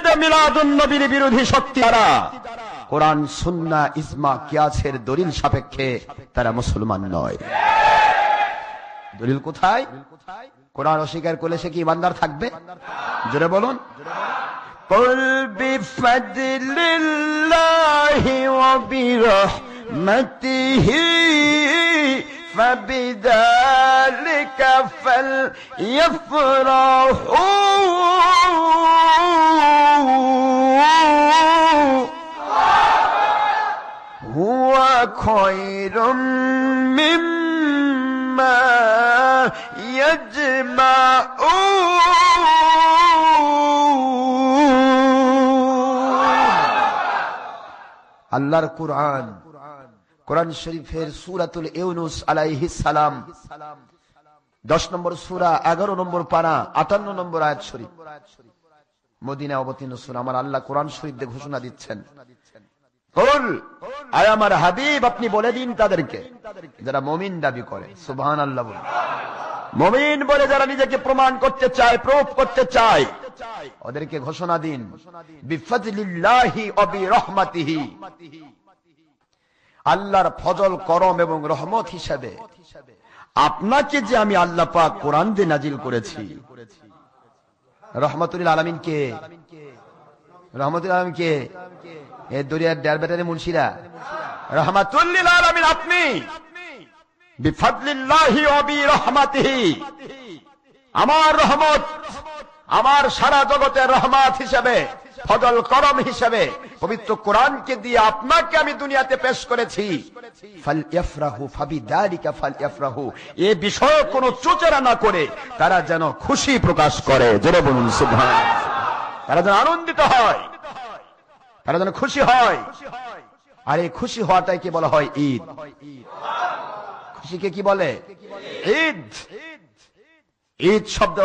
মসজিদে মিলাদুন নবীর বিরোধী শক্তি তারা কোরআন সুন্না ইজমা কিয়াসের দলিল সাপেক্ষে তারা মুসলমান নয় দলিল কোথায় কোরআন অস্বীকার করলে সে কি ইমানদার থাকবে জোরে বলুন قل بفضل الله وبرحمته فبذلك فليفرحوا خير مما يجمعون আল্লাহর কোরআন কোরআন শরীফের সুরাতুল ইউনুস আলাইহিস সালাম দশ নম্বর সুরা এগারো নম্বর পারা আটান্ন নম্বর আয়াত শরীফ মদিনা অবতীর্ণ সুরা আমার আল্লাহ কোরআন শরীফ দিয়ে ঘোষণা দিচ্ছেন কুল, আয় আমার হাবিব আপনি বলে দিন তাদেরকে যারা মমিন দাবি করে। সুবহান আল্লাহ বলে। মমিন বলে যারা নিজেকে প্রমাণ করতে চায় প্রুফ করতে চায় ওদেরকে ঘোষণা দিন। আল্লাহর ফজল করম এবং রহমত হিসাবে আপনাকে যে আমি আল্লাহ পাক কোরআন দিয়ে নাজিল করেছি। রহমতুল আলমিন কে? দরিয়ার মুন্সিরা। আপনি আমার রহমত, আমার সারা জগতের ফজল করম হিসেবে, পবিত্র কোরআনকে দিয়ে আপনাকে আমি দুনিয়াতে পেশ করেছি। এ বিষয়ে কোনো চোচেরা না করে তারা যেন খুশি প্রকাশ করে। জোরে বলুন, সুবহান। তারা যেন আনন্দিত হয়, তারা যেন খুশি হয়। আর এই খুশি হওয়াটাই কি বলা হয়? ঈদ। খুশিকে কি বলে? ঈদ। ঈদ শব্দ